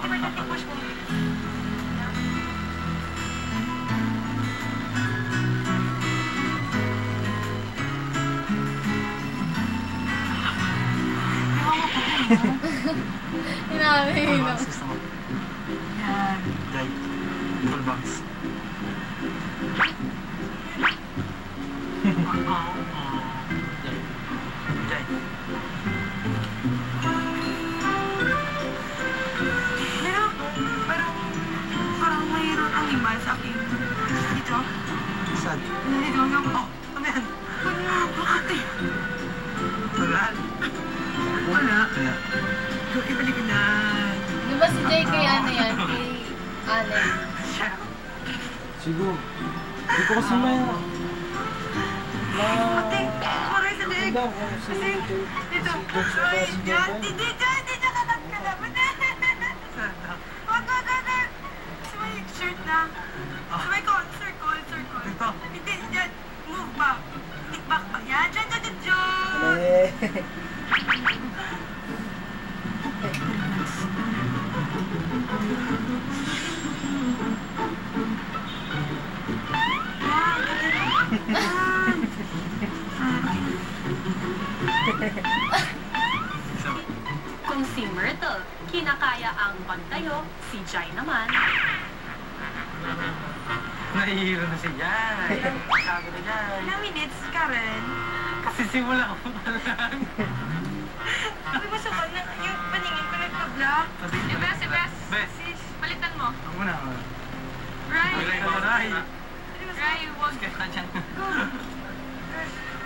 You know, Full box. Dito, hanggang, oh, Ano yan? wala, bakit eh? Tagaan. Wala. Wala. Ibalik ko na. Di ba si Jay kay ano yan? Kay Alec. Siya. Siguro. Hindi ko kasi may... Ma... Ate, maray sa si... Kasi, dito. Ay, dyan, dito, dyan, dito, nalat ka na. Wag, wag, wag, wag. Sa may shirt na. Sa may circle. Dito. Hindi, dyan. Move back. Tick back. Yan, dyan, dyan, dyan, dyan. Kung si Myrtle, kinakaya ang pantayo, si Jai naman, Nahihiro na si Jai. Sabi na Jai. Ilang minutes, Karen? Kasi simula ko pa lang. Sabi mo sa na yung paningin ko nagpa-block. Si Bes, si Bes. Bes. Sis, Palitan mo. Ako muna. ako muna. Rai, Ray. Ray. Rai,